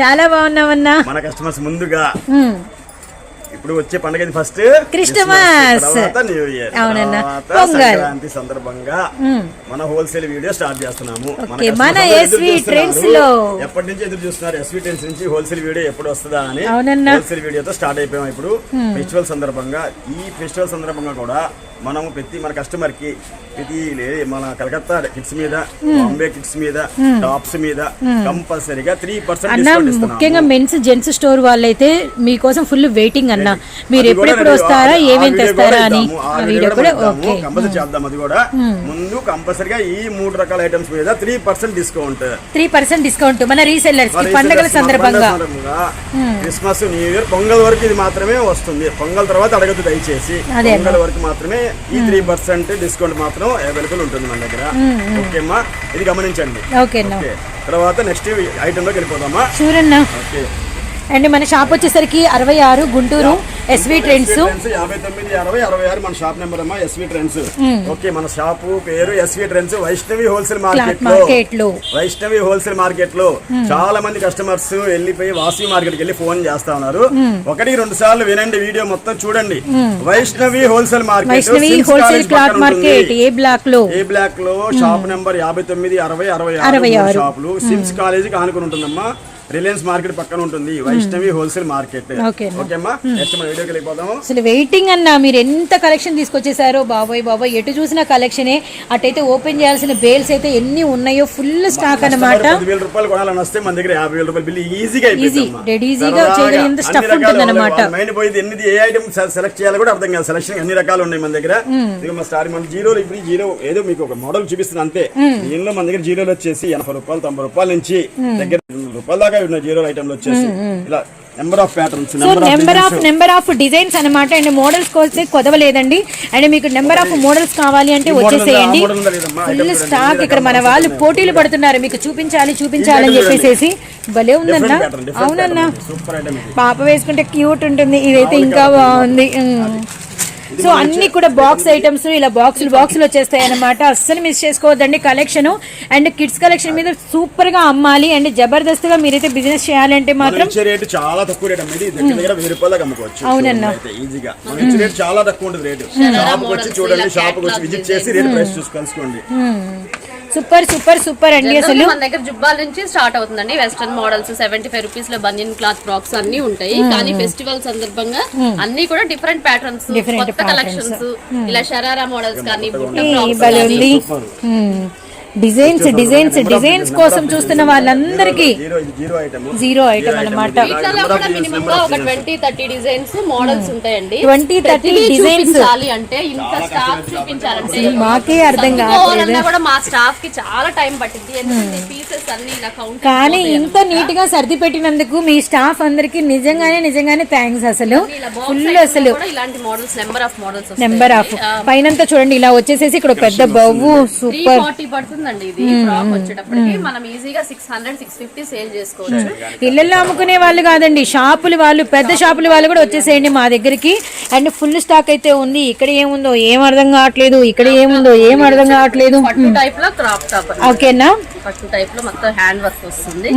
చాలా బాగున్నామన్నా మన కస్టమర్స్ ముందుగా. ఇప్పుడు వచ్చే పండుగ first Christmas. New year. Sankranti సందర్భంగా మన హోల్సేల్ వీడియో స్టార్ట్ చేస్తున్నాము. మన. Trends లో. ఎప్పటి నుంచి ఎదురు చూస్తున్నారు? ఎస్వి ట్రెండ్స్ నుంచి హోల్సేల్ వీడియో ఎప్పుడు వస్తుందా అని. హోల్సేల్ వీడియోతో స్టార్ట్ అయిపోయాం ఇప్పుడు. ఫెస్టివల్ సందర్భంగా. ఈ ఫెస్టివల్ సందర్భంగా కూడా మనం ప్రతి మన కస్టమర్కి ప్రతి మన కలకత్తా కిట్స్ మీద బాంబే కిట్స్ మీద టాప్స్ మీద కంపల్సరీగా త్రీ పర్సెంట్ ముఖ్యంగా మెన్స్ జెంట్స్ స్టోర్ వాళ్ళైతే మీకోసం ఫుల్ వెయిటింగ్ అన్న. మీరు అది కూడా ఎప్పుడెప్పుడు వస్తారా? ఏమేమి తెస్తారా అని? ఇద్దాము. ఆ ఆ వీడియో కూడా ఓకే. కంపల్సరీ చేద్దాం అది కూడా. ముందు కంపల్సరీగా ఈ మూడు రకాల ఐటమ్స్ మీద three percent discount three percent discount మన రీసెల్లర్స్ పండుగల సందర్భంగా. క్రిస్మస్ న్యూ ఇయర్ పొంగల్ వరకు ఇది మాత్రమే వస్తుంది. పొంగల్ తర్వాత అడగదు దయచేసి. పొంగల్ వరకు మాత్రమే ఈ త్రీ పర్సెంట్ డిస్కౌంట్ మాత్రం అవైలబుల్ ఉంటుంది మన దగ్గర. ఓకే అమ్మా? ఇది గమనించండి. ఓకే తర్వాత నెక్స్ట్ ఐటమ్లోకి వెళ్ళిపోదామా? చూడన్న ఓకే. అండ్ మన షాప్ వచ్చేసరికి అరవై ఆరు గుంటూరు ఎస్వి ట్రెండ్స్ యాభై తొమ్మిది అరవై అరవై ఆరు మన షాప్ నెంబర్ అమ్మా ఎస్వి ట్రెండ్స్ ఓకే మన షాపు పేరు S V trends Vaishnavi wholesale మార్కెట్లో మార్కెట్లో వైష్ణవి హోల్సేల్ మార్కెట్లో చాలా మంది కస్టమర్స్ వెళ్ళిపోయి వాసవి మార్కెట్కి వెళ్ళి ఫోన్ చేస్తా ఉన్నారు. ఒకటి రెండు సార్లు వినండి వీడియో మొత్తం చూడండి. Vaishnavi wholesale market Vaishnavi wholesale cloth. Market A బ్లాక్లో ఏ బ్లాక్లో షాప్ నెంబర్ యాభై తొమ్మిది అరవై అరవై ఆరు. షాపులు. సిమ్స్ కాలేజీకి ఆనుకుని ఉంటుందమ్మా. రిలయన్స్ మార్కెట్ పక్కన ఉంటుంది. Vaishnavi wholesale market. ఓకేమ్మా? నెక్స్ట్ మన వీడియోకి వెళ్ళిపోదాము. అసలు వెయిటింగ్ అన్న మీరు ఎంత కలెక్షన్ తీసుకొచ్చేసారో బాబోయ్ బాబోయ్. ఎటు చూసినా కలెక్షనే అటైతే ఓపెన్ చేయాల్సిన బేల్స్ అయితే ఎన్ని ఉన్నాయో ఫుల్ స్టాక్ అన్నమాట. పదివేల రూపాయలు కొనాలని వస్తే మన దగ్గర యాభై వేల రూపాయలు బిల్లు ఈజీగా Easy, dead easy గా చేయగలిగినంత stuff ఉంటుందన్నమాట. మైండ్ పోయింది. ఎన్ని ఏ ఐటమ్ సెలెక్ట్ చేయాలో కూడా అర్థం కాదు. సెలక్షన్ అన్ని రకాలు ఉన్నాయి మన దగ్గర. ఇక మా స్టార్ మన జీరో ఇప్పుడు జీరో ఏదో మీకు ఒక మోడల్ చూపిస్తుంది అంతే. దీనిలో మన దగ్గర జీరోలు వచ్చేసి ఎనభై రూపాయలు తొంభై రూపాయల నుంచి దగ్గర రూపాయల దాకా ఉన్నాయి జీరో ఐటమ్లు వచ్చేసి ఇలా number of patterns so number of number of designs అన్నమాట. అండ్ మోడల్స్ కోసం కొదవలేదండి. అండ్ మీకు నెంబర్ ఆఫ్ మోడల్స్ కావాలి అంటే వచ్చేసేయండి? Full stock. ఇక్కడ మన వాళ్ళు పోటీలు పడుతున్నారు. మీకు చూపించాలి చూపించాలి అని చెప్పేసి భలే ఉందన్న. అవునన్నా. పాప వేసుకుంటే క్యూట్ ఉంటుంది. ఇదైతే ఇంకా బాగుంది. సో అన్ని కూడా బాక్స్ ఐటమ్స్ ఇలా బాక్సులు బాక్సులు వచ్చేస్తాయి అనమాట అస్సలు మిస్ చేసుకోవద్దండి కలెక్షన్ అండ్ కిడ్స్ కలెక్షన్ మీద సూపర్గా అమ్మాలి అండ్ జబర్దస్త్గా మీరైతే బిజినెస్ చేయాలంటే మాత్రం రేటు చాలా తక్కువ రేట్ అమ్మా ఇది దగ్గర దగ్గర వెయ్యి రూపాయలు దాకా అమ్ముకోవచ్చు. అవునన్నా. ఈజీగా మనం ఇచ్చే రేట్ చాలా తక్కువ ఉంటుంది రేటు షాప్ వచ్చి చూడండి షాప్ వచ్చి విజిట్ చేసి రేట్ ప్రైస్ చూసి కలుసుకోండి. సూపర్ సూపర్ సూపర్ అండి అసలు. మన దగ్గర జుబ్బాల నుంచి స్టార్ట్ అవుతుందండి. వెస్టర్న్ మోడల్స్ సెవెంటీ ఫైవ్ రూపీస్లో బనియన్ క్లాత్ ఫ్రాక్స్ అన్ని ఉంటాయి. కానీ ఫెస్టివల్ సందర్భంగా అన్ని కూడా డిఫరెంట్ ప్యాటర్న్స్ కొత్త కలెక్షన్స్ ఇలా షరారా మోడల్స్ కానీ బుట్ట ఫ్రాక్స్ డిజైన్స్ డిజైన్స్ డిజైన్స్ కోసం చూస్తున్న వాళ్ళందరికీ జీరో ఇది జీరో ఐటమ్ జీరో ఐటమ్ అన్నమాట. వీటిలో కూడా మినిమం గా ఒక ట్వంటీ థర్టీ డిజైన్స్ మోడల్స్ ఉంటాయండి. 20, 30 ప్రతిదీ designs. చూపించాలి అంటే ఇంత స్టాక్ చూపించాలంటే మాకే అర్థం చదువుకోవాలన్నా కూడా మా స్టాఫ్కి చాలా టైం పట్టింది ఎందుకంటే పీసెస్ అన్ని ఇలా కౌంట్ కానీ ఇంత నీట్గా సర్ది పెట్టినందుకు మీ స్టాఫ్ అందరికి నిజంగానే నిజంగానే థ్యాంక్స్ అసలు. ఫుల్ అసలు. కూడా ఇలాంటి models number of models number of పైనంతా చూడండి ఇలా వచ్చేసేసి ఇక్కడ పెద్ద బవ్వు సూపర్. ఫార్టీ పడుతుందండి ఇది ఫ్రాక్ వచ్చేటప్పటికి. మనం ఈజీగా six hundred six fifty sale చేసుకోవచ్చు. ఇళ్ళల్లో అమ్ముకునే వాళ్ళు కాదండి షాపులు వాళ్ళు పెద్ద షాపుల వాళ్ళు కూడా వచ్చేసేయండి మా దగ్గరికి. అండ్ ఫుల్ స్టాక్ అయితే ఉంది ఇక్కడ ఏముందో ఏం అర్థం కావట్లేదు ఇక్కడ ఏముందో ఏం అర్థం కావట్లేదు. టైప్లో క్రాప్ టాప్ ఓకేనా? పట్టు టైప్లో మొత్తం హ్యాండ్ వర్క్ వస్తుంది.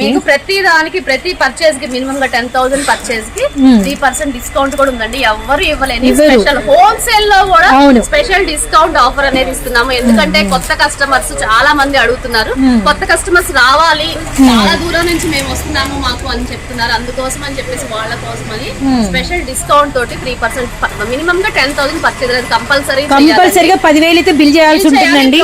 మీకు ప్రతి దానికి ప్రతి పర్చేస్కి మినిమం గా టెన్ థౌసండ్ పర్చేస్కి త్రీ పర్సెంట్ డిస్కౌంట్ కూడా ఉందండి. ఎవరు ఇవ్వలేని. స్పెషల్ హోల్సేల్లో కూడా. స్పెషల్ డిస్కౌంట్ ఆఫర్ అనేది ఇస్తున్నాము. ఎందుకంటే కొత్త కస్టమర్స్ చాలా మంది అడుగుతున్నారు. కొత్త కస్టమర్స్ రావాలి. చాలా దూరం నుంచి మేము వస్తున్నాము మాకు అని చెప్తున్నారు. అందుకోసం అని చెప్పేసి వాళ్ళ కోసం అని స్పెషల్ డిస్కౌంట్ తోటి త్రీ పర్సెంట్ మినిమం గా టెన్ థౌసండ్ పర్చేస్ కంపల్సరీ కంపల్సరీగా పదివేలు అయితే బిల్ చేయాల్సి ఉంటుందండి.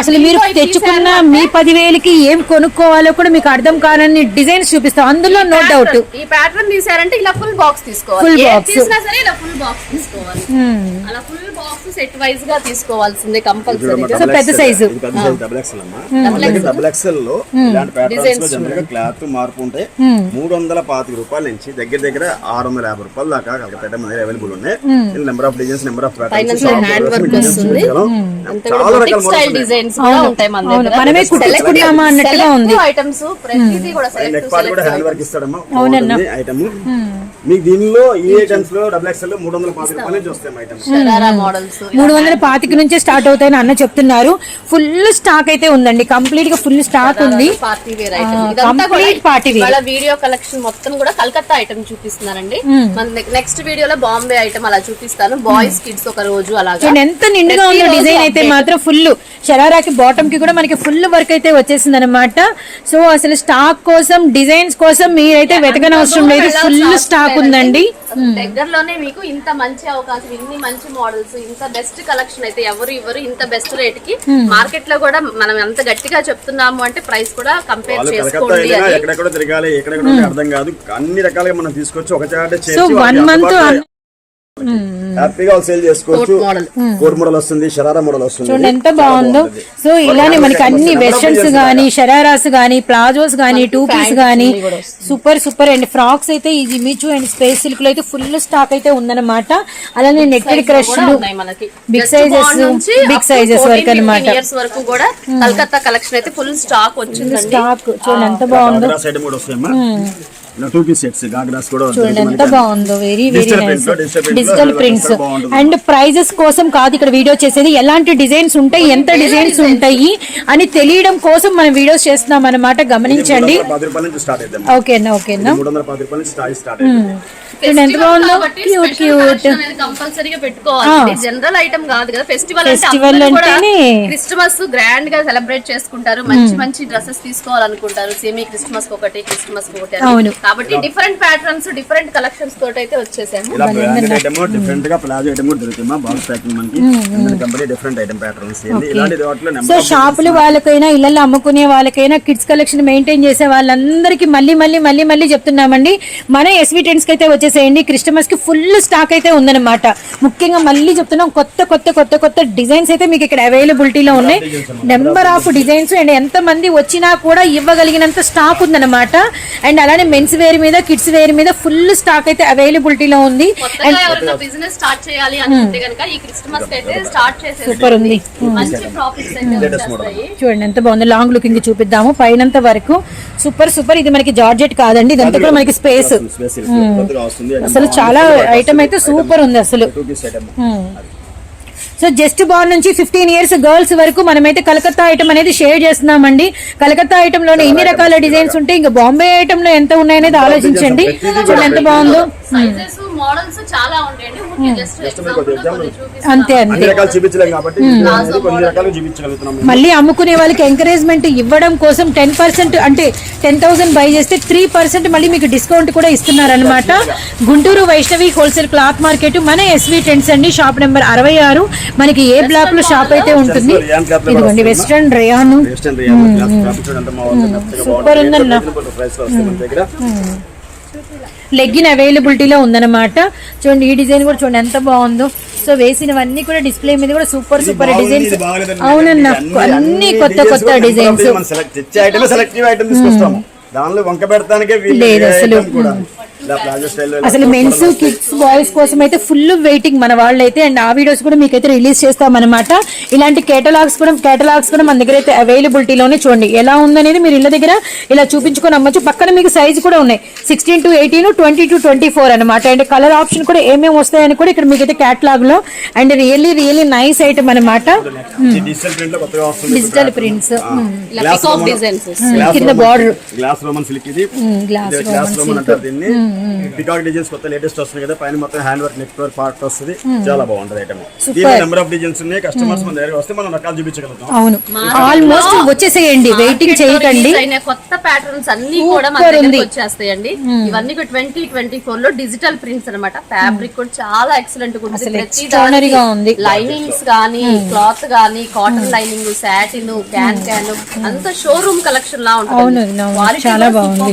అసలు మీరు తెచ్చుకున్న మీ పదివేలకి ఏం కొనుక్కోవాలో కూడా మీకు అర్థం కానని డిజైన్స్ చూపిస్తాం. అందులో నో డౌట్ ఈ ప్యాటర్న్ తీసారంటే ఇలా ఫుల్ బాక్స్ తీసుకోవాలి. తీసినా సరే ఇలా ఫుల్ బాక్స్ తీసుకోవాలి. అలా ఫుల్ బాక్స్ సెట్ వైజ్గా తీసుకోవాల్సిందే కంపల్సరీగా సో పెద్ద size. డబుల్ అమ్మా. మన ఎక్స్ఎల్లో ఇలాంటి ప్యాటర్న్స్లో జనరల్గా క్లాత్ మార్పు ఉంటే మూడు వందల పాతిక రూపాయల నుంచి దగ్గర దగ్గర ఆరు వందల యాభై రూపాయల దాకా కలకత్తా మన దగ్గర అవైలబుల్ ఉన్నాయి number of designs number of పైన ప్యాటర్న్స్ హ్యాండ్ వర్క్ వస్తుంది. అంతా చాలా కూడా రకాల టెక్స్టైల్ మోడల్స్ డిజైన్స్ కూడా ఉంటాయి మన అవును. దగ్గర మనమే మనమే కుట్టించుకున్నామా అన్నట్టుగా ఉంది. ఐటమ్స్ ప్రతిదీ కూడా నెక్ సెలెక్ట్ పార్ట్ కూడా హ్యాండ్ వర్క్ ఇస్తాడమ్మా. అవునన్నా. ఐటమ్ మీకు దీనిలో ఈ ఐటమ్స్లో డబుల్ ఎక్స్ఎల్ మూడు వందల పాతి రూపాయలు నుంచి వస్తాయి ఐటమ్స్ మూడు వందల పాతిక నుంచే స్టార్ట్ అవుతాయని అన్న చెప్తున్నారు. ఫుల్ స్టాక్ అయితే ఉందండి. కంప్లీట్గా ఫుల్ స్టాక్ ఉంది. పార్టీ వేర్ వీడియో కలెక్షన్ మొత్తం కూడా కలకత్తా ఐటమ్ చూపిస్తున్నారండి నెక్స్ట్ వీడియోలో బాంబే ఐటమ్ అలా చూపిస్తాను. బాయ్స్ కిడ్స్ ఒక రోజు అలాగా. చూడండి ఎంత నిండుగా ప్రతిరోజు డిజైన్ అయితే. మాత్రం ఫుల్ షరారాకి బాటమ్కి కూడా మనకి ఫుల్ వర్క్ అయితే వచ్చేసింది అనమాట సో అసలు స్టాక్ కోసం డిజైన్స్ కోసం మీరైతే వెతకనవసరం లేదు. ఫుల్ స్టాక్ ఉందండి. అసలు దగ్గరలోనే మీకు ఇంత మంచి అవకాశం ఇన్ని మంచి మోడల్స్ ఇంత బెస్ట్ కలెక్షన్ అయితే ఎవరు ఇవ్వరు ఇంత బెస్ట్ రేట్కి మార్కెట్లో కూడా మనం ఎంత గట్టిగా చెప్తున్నాము అంటే ప్రైస్ కూడా కంపేర్ చేసుకోండి ఎక్కడెక్కడ తిరగాలి ఎక్కడెక్కడ అర్థం కాదు. అన్ని రకాలుగా మనం తీసుకొచ్చి ఒక చాట చేసి హ్యాపీగా సేల్ చేసుకోవచ్చు. Coat model. వస్తుంది షరారా మోడల్ వస్తుంది. చూడండి ఎంత బాగుందో. సో ఇలానే మనకి అన్ని వెస్టర్న్స్ గానీ షరారాస్ గానీ ప్లాజోస్ గానీ టూ పీస్ గానీ సూపర్ సూపర్. అండ్ ఫ్రాక్స్ అయితే ఈ జిమిచు అండ్ స్పేస్ సిల్క్లో అయితే ఫుల్ స్టాక్ అయితే ఉందన్నమాట. అలానే netted crush up to sizes 14, వరకు అన్నమాట. 15 years వరకు కూడా కలకత్తా కలెక్షన్ అయితే ఫుల్ స్టాక్ వచ్చిందండి. స్టాక్ చూడండి ఎంత బాగుందో. గాగ్రా సైడ్ కూడా వస్తాయమ్మా టూ పీస్ సెట్స్ గాగ్రాస్ కూడా చూడండి ఎంత బాగుందో very very nice digital prints. And prices కోసం కాదు ఇక్కడ వీడియో చేసేది. ఎలాంటి డిజైన్స్ ఉంటాయి ఎంత డిజైన్స్ ఉంటాయి అని తెలియడం కోసం మనం వీడియోస్ చేస్తున్నాం అన్నమాట. గమనించండి. ఓకేనా ఓకేనా మూడు వందల పది రూపాయల నుంచి స్టార్ట్ స్టార్ట్ అవుతుంది చూడండి ఎంత బాగుందో. క్యూట్ క్యూట్ కంపల్సరీగా పెట్టుకోవాలి. జనరల్ ఐటమ్ కాదు కదా. ఫెస్టివల్ అంటేనే- క్రిస్మస్ గ్రాండ్గా సెలబ్రేట్ చేసుకుంటారు. మంచి మంచి డ్రెస్సెస్ తీసుకోవాలనుకుంటారు. సెమీ క్రిస్మస్ ఒకటి క్రిస్మస్ ఒకటి. అవును. కాబట్టి డిఫరెంట్ ప్యాటర్న్స్ డిఫరెంట్ కలెక్షన్స్ తోటి అయితే వచ్చేసాము. ఇలా బ్రాండెడ్ ఐటమ్ డిఫరెంట్గా ప్లాజో ఐటమ్ కూడా దొరుకుతుందా బాక్స్ ప్యాకింగ్ మనకి. కంపెనీ డిఫరెంట్ ఐటమ్ ప్యాటర్న్స్ ఇలాంటి వాటిలో సో షాపుల వాళ్ళకైనా ఇళ్ళల్లో అమ్ముకునే వాళ్ళకైనా కిడ్స్ కలెక్షన్ మెయింటైన్ చేసే వాళ్ళందరికీ మళ్ళీ మళ్ళీ మళ్ళీ మళ్ళీ చెప్తున్నామండి. మన ఎస్వి టెన్స్కి అయితే వచ్చేసేయండి. క్రిస్టమస్కి ఫుల్ స్టాక్ అయితే ఉందన్నమాట. ముఖ్యంగా మళ్ళీ చెప్తున్నాం కొత్త కొత్త కొత్త కొత్త డిజైన్స్ అయితే మీకు ఇక్కడ అవైలబిలిటీలో ఉన్నాయి. నెంబర్ ఆఫ్ డిజైన్స్ అండ్ ఎంత మంది వచ్చినా కూడా ఇవ్వగలిగినంత స్టాక్ ఉందన్నమాట. అండ్ అలానే మెన్స్ వేర్ మీద కిడ్స్ వేర్ మీద ఫుల్ స్టాక్ అయితే అవైలబిలిటీలో ఉంది. కొత్తగా ఎవరైనా బిజినెస్ స్టార్ట్ చేయాలి అనుకుంటే కనుక ఈ క్రిస్మస్కి అయితే స్టార్ట్ సూపర్ ఉంది. మంచి ప్రాఫిట్స్ అయితే వచ్చేస్తాయి. చూడండి ఎంత బాగుంది లాంగ్ లుకింగ్ చూపిద్దాము. పైనంత వరకు సూపర్ సూపర్ ఇది మనకి జార్జెట్ కాదండి ఇదంతా కూడా మనకి స్పేస్ అసలు చాలా ఐటమ్ అయితే సూపర్ ఉంది అసలు. సో జస్ట్ బాల్ నుంచి ఫిఫ్టీన్ ఇయర్స్ గర్ల్స్ వరకు మనమైతే కలకత్తా ఐటమ్ అనేది షేర్ చేస్తున్నామండి. కలకత్తా ఐటమ్లోనే ఇన్ని రకాల డిజైన్స్ ఉంటాయి ఇంకా బాంబే ఐటమ్లో ఎంత ఉన్నాయనేది ఆలోచించండి. చూడండి ఎంత బాగుందో. మోడల్స్ చాలా ఉంటాయండి. జస్ట్ చూపిస్తాను అంతే అంతే. అన్ని రకాలు చూపించలేం కాబట్టి అనేది కొన్ని రకాలు చూపించగలుగుతున్నాం మళ్ళీ అమ్ముకునే వాళ్ళకి ఎంకరేజ్మెంట్ ఇవ్వడం కోసం టెన్ పర్సెంట్ అంటే టెన్ థౌసండ్ బై చేస్తే త్రీ పర్సెంట్ మళ్ళీ మీకు డిస్కౌంట్ కూడా ఇస్తున్నారనమాట Guntur Vaishnavi wholesale cloth market మన ఎస్వి టెన్స్ అండి. షాప్ నెంబర్ అరవై ఆరు. మనకి ఏ బ్లాక్లో షాప్ అయితే ఉంటుంది. ఇదిగోండి వెస్ట్రన్ రేయాను సూపర్ ఉందన్న. లెగ్గిన్ అవైలబిలిటీలో ఉందన్నమాట. చూడండి ఈ డిజైన్ కూడా చూడండి ఎంత బాగుందో. సో వేసినవన్నీ కూడా డిస్ప్లే మీద కూడా సూపర్ సూపర్ డిజైన్స్. అవునన్నా అన్ని- కొత్త కొత్త డిజైన్స్. దానిలో వంక పెడతానికే వీళ్ళు లేదు. అసలు. అసలు మెన్స్ కిడ్స్ బాయ్స్ కోసం అయితే ఫుల్ వెయిటింగ్ మన వాళ్ళైతే. అండ్ ఆ వీడియోస్ కూడా మీకైతే రిలీజ్ చేస్తామన్నమాట. ఇలాంటి కేటలాగ్స్ కూడా కేటలాగ్స్ కూడా మన దగ్గర అయితే అవైలబిలిటీలోనే చూడండి. ఎలా ఉందనేది మీరు ఇళ్ళ దగ్గర ఇలా చూపించుకొని అమ్మచ్చు. పక్కన మీకు సైజ్ కూడా ఉన్నాయి. Sixteen to eighteen twenty to twenty four అనమాట అండ్ కలర్ ఆప్షన్ కూడా ఏమేమి వస్తాయని కూడా ఇక్కడ మీకైతే కేటలాగ్లో. And really really nice item అనమాట డిజిటల్ ప్రింట్లో కొత్తగా వస్తుంది. డిజిటల్ ప్రింట్స్ కింద border. గ్లాస్ రోమన్ సిల్క్ ఇది. గ్లాస్ రోమన్ అంటారు దీన్ని. పికాక్ డిజైన్స్ కొత్త లేటెస్ట్ వస్తుంది కదా పైన మొత్తం హ్యాండ్ వర్క్ నెక్ పార్ట్ వస్తుంది. చాలా బాగుంటది ఐటమ్ దీని నెంబర్ ఆఫ్ డిజైన్స్ ఉన్నాయి. కస్టమర్స్ మన దగ్గర వస్తే మనం రకాలు చూపించగలుగుతాం. అవును. ఆల్మోస్ట్ వచ్చేసేయండి. వెయిటింగ్ చేయకండి. కొత్త ప్యాటర్న్స్ అన్ని కూడా మన. దగ్గరకు వచ్చేస్తాయండి. ఇవన్నీ ట్వంటీ ట్వంటీ ఫోర్లో డిజిటల్ ప్రింట్స్ అన్నమాట. ఫ్యాబ్రిక్ కూడా చాలా ఎక్సలెంట్గా ఉంది. లైనింగ్స్ గానీ క్లాత్ గానీ cotton lining satin can can అంత షోరూమ్ కలెక్షన్ లా ఉంటుంది చాలా బాగుంది.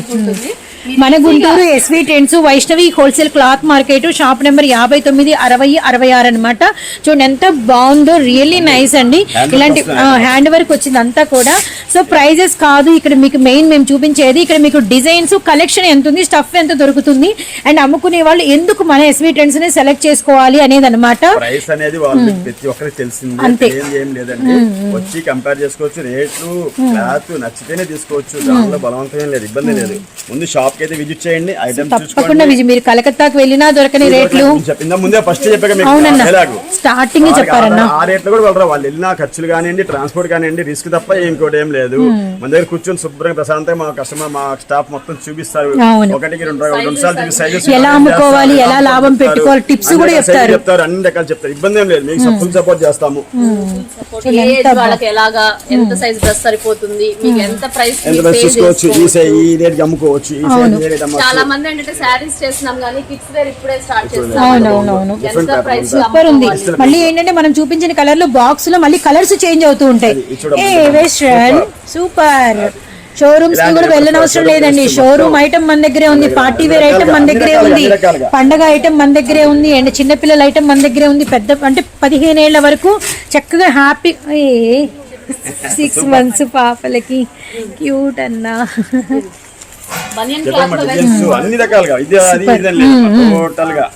మన Guntur S V trends Vaishnavi wholesale cloth market shop number యాభై తొమ్మిది అరవై అరవై ఆరు అనమాట చూడండి ఎంత బాగుందో రియల్లీ నైస్ అండి. ఇలాంటి. హ్యాండ్ వర్క్ వచ్చింది అంతా కూడా. సో ప్రైజెస్ కాదు ఇక్కడ మీకు మెయిన్ మేము చూపించేది. ఇక్కడ మీకు డిజైన్స్ కలెక్షన్ ఎంత ఉంది స్టఫ్ ఎంత దొరుకుతుంది. అండ్ అమ్ముకునే వాళ్ళు ఎందుకు మన ఎస్వి ట్రెండ్స్ని సెలెక్ట్ చేసుకోవాలి అనేది అనమాట ప్రైస్ అనేది వాళ్ళు ప్రతి ఒక్కరికి తెలిసింది అంతే. ఏం ఏం లేదండి. వచ్చి కంపేర్ చేసుకోవచ్చు రేట్లు క్లాత్ నచ్చితేనే తీసుకోవచ్చు. దానిలో బలవంతం లేదు ఇబ్బంది లేదు. ముందు షాప్ కి అయితే విజిట్ చేయండి ఐటమ్స్ తప్పకుండా మీరు కలకత్తాకు వెళ్ళినా దొరకని రేట్లు. చెప్పిందా ముందే ఫస్ట్ చెప్పాక మీకు. స్టార్టింగ్ చెప్పారన్నా. ఆ రేట్లు కూడా వెళ్ళరా? వాళ్ళు వెళ్ళిన ఖర్చులు కానివ్వండి ట్రాన్స్పోర్ట్ కానివ్వండి రిస్క్ తప్ప ఇంకోటి ఏం లేదు. మన దగ్గర కూర్చొని శుభ్రంగా ప్రశాంతంగా మా కస్టమర్ మా స్టాఫ్ మొత్తం చూపిస్తారు. ఒకటికి రెండు రెండు సార్లు చూపి sizes ఎలా అమ్ముకోవాలి, ఎలా లాభం చెప్తారు. పెట్టుకోవాలి, అన్ని కూడా రకాల చెప్తారు. అన్ని రకాలు చెప్తారు. ఇబ్బంది ఏం లేదు. మీకు ఫుల్ సపోర్ట్ చేస్తాము. ఏ ఏజ్ వాళ్ళకి ఎలాగా? ఎంత సైజ్ డ్రెస్ సరిపోతుంది? మీకు ఎంత ప్రైస్ ఎంత బెస్ట్ చూసుకోవచ్చు? ఈ సై ఈ రేట్ అమ్ముకోవచ్చు. ఈ అమ్మచ్చు చాలా మంది ఏంటంటే శారీస్ చేస్తున్నాం కానీ కిడ్స్ వేర్ ఇప్పుడే స్టార్ట్ చేస్తాం ఎంత ప్రైస్ సూపర్ ఉంది. మళ్ళీ ఏంటంటే మనం చూపించిన కలర్లో బాక్స్లో మళ్ళీ కలర్స్ చేంజ్ అవుతూ ఉంటాయి. ఏ వెస్ట్రన్ సూపర్ షోరూమ్స్కి కూడా వెళ్ళనవసరం అవసరం లేదండి. షోరూమ్ ఐటమ్ మన దగ్గరే ఉంది పార్టీ వేర్ ఐటమ్ మన దగ్గరే ఉంది. పండగ ఐటమ్ మన దగ్గరే ఉంది అండ్ చిన్నపిల్లల ఐటమ్ మన దగ్గరే ఉంది పెద్ద అంటే పదిహేను ఏళ్ళ వరకు చక్కగా హ్యాపీ సిక్స్ మంత్స్ పాపలకి. క్యూట్ అన్నా. అన్ని రకాలుగా. ఇది టోటల్గా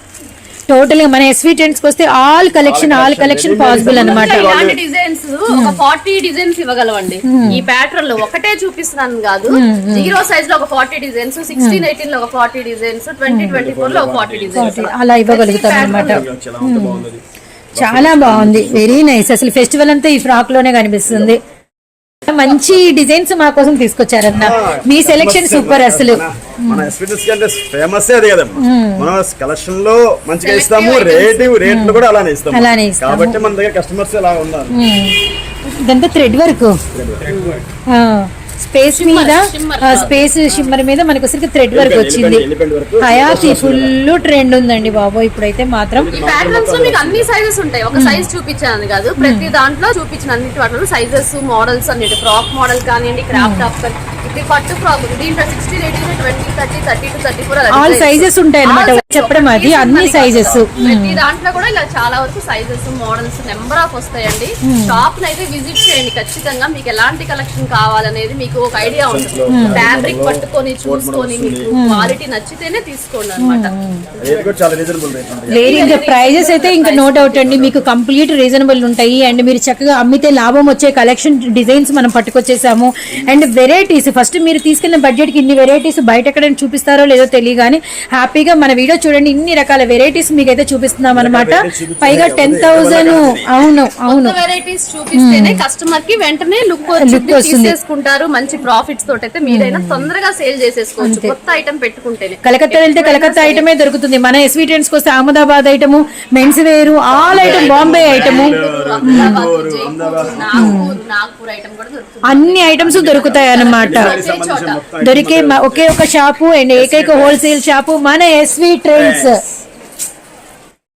టోటల్గా మన ఎస్వీ ట్రెండ్స్కి వస్తే all collection all collection possible అన్నమాట. ఇలాంటి డిజైన్స్ ఒక ఫార్టీ డిజైన్స్ ఇవ్వగలవండి. ఈ ప్యాటర్న్లో ఒకటే చూపిస్తున్నాను కాదు. జీరో సైజ్లో ఒక ఫార్టీ డిజైన్స్ సిక్స్టీన్ ఎయిటీన్లో ఒక ఫార్టీ డిజైన్స్ ట్వంటీ ట్వంటీ ఫోర్లో ఒక ఫార్టీ డిజైన్స్ అలా ఇవ్వగలుగుతాం బాగుంది. చాలా బాగుంది. వెరీ నైస్ అసలు ఫెస్టివల్ అంతా ఈ ఫ్రాక్లోనే కనిపిస్తుంది. మంచి డిజైన్స్ మా కోసం తీసుకొచ్చారన్న. మీ సెలెక్షన్ సూపర్ అసలు. మన- ఎస్పీఎస్ అంటే ఫేమస్ అదే కదా మనం కలెక్షన్లో మంచిగా ఇస్తాము రేటు రేట్లు కూడా అలానే ఇస్తాము. అలానే. కాబట్టి మన దగ్గర కస్టమర్స్ అలా ఉన్నారు? ఇదంతా థ్రెడ్ వర్క్ స్పేస్ మీద స్పేస్ షిమ్మర్ మీద మనకు వచ్చరికి థ్రెడ్ వర్క్ వచ్చింది. హయాతి ఫుల్ ట్రెండ్ ఉందండి బాబు ఇప్పుడైతే మాత్రం. ఈ ప్యాటర్న్స్ మీకు అన్ని సైజెస్ ఉంటాయి. ఒక సైజ్ చూపించాను కాదు. ప్రతి దాంట్లో చూపించిన అన్నిటి వాటిలో సైజెస్ మోడల్స్ అన్నిటి. ఫ్రాక్ మోడల్ కానివ్వండి క్రాఫ్ టాప్ ఇది పట్టు ఫ్రాక్ దీంట్లో sixteen eighteen twenty thirty thirty two thirty four all sizes ఉంటాయి అన్నమాట చెప్పడం అది అన్ని సైజెస్ ప్రతి దాంట్లో కూడా ఇలా చాలా వరకు సైజెస్ మోడల్స్ నెంబర్ ఆఫ్ వస్తాయండి. షాప్ అయితే విజిట్ చేయండి ఖచ్చితంగా. మీకు ఎలాంటి కలెక్షన్ కావాలనేది మీకు ఒక ఐడియా ఉంటుంది. ఫ్యాబ్రిక్ పట్టుకొని చూసుకొని మీకు క్వాలిటీ నచ్చితేనే తీసుకోండి అనమాట రేట్ కూడా చాలా రీజనబుల్ రేట్ ఉంటుంది లేదు ఇంకా ప్రైజెస్ అయితే ఇంకా నోట్ అవుట్ అండి. మీకు కంప్లీట్ రీజనబుల్ ఉంటాయి. అండ్ మీరు చక్కగా అమ్మితే లాభం వచ్చే కలెక్షన్ డిజైన్స్ మనం పట్టుకొచ్చేసాము. అండ్ వెరైటీస్ ఫస్ట్ మీరు తీసుకెళ్ళిన బడ్జెట్కి ఇన్ని వెరైటీస్ బయట ఎక్కడైనా చూపిస్తారో లేదో తెలియ కానీ హ్యాపీగా మన వీడియో చూడండి ఇన్ని రకాల వెరైటీస్ మీకైతే చూపిస్తున్నాం అనమాట పైగా టెన్ థౌజండ్ అవును అవును. వెరైటీస్ చూపిస్తేనే కస్టమర్కి వెంటనే లుక్. తీసేసుకుంటారు మంచి ప్రాఫిట్స్ తోటి అయితే మీరైనా తొందరగా సేల్ చేసేసుకోవచ్చు కొత్త ఐటమ్ పెట్టుకుంటేనే. కలకత్తా వెళ్తే కలకత్తా ఐటమే దొరుకుతుంది. మన ఎస్వీ ట్రెండ్స్ వస్తే Ahmedabad item men's wear all item Bombay item Ahmedabad, Jaipur, Nagpur Nagpur item కూడా దొరుకుతుంది. అన్ని ఐటమ్స్ దొరుకుతాయి అన్నమాట దొరికే ఒకే ఒక షాపు అండ్ ఏకైక హోల్సేల్ షాపు మన ఎస్వి ట్రెండ్స్